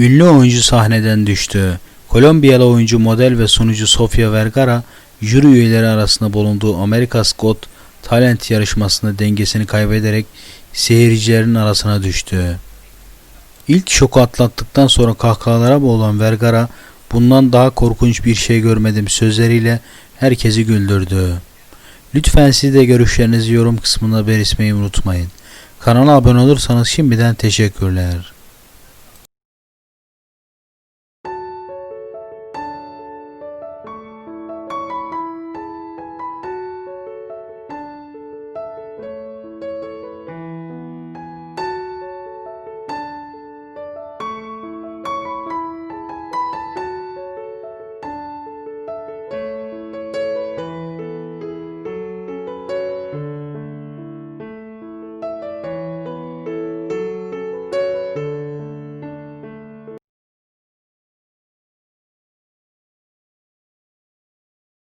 Ünlü oyuncu sahneden düştü. Kolombiyalı oyuncu, model ve sunucu Sofia Vergara, jüri üyeleri arasında bulunduğu America's Got Talent yarışmasında dengesini kaybederek seyircilerin arasına düştü. İlk şoku atlattıktan sonra kahkahalara boğulan Vergara, bundan daha korkunç bir şey görmedim sözleriyle herkesi güldürdü. Lütfen siz de görüşlerinizi yorum kısmında belirtmeyi unutmayın. Kanala abone olursanız şimdiden teşekkürler.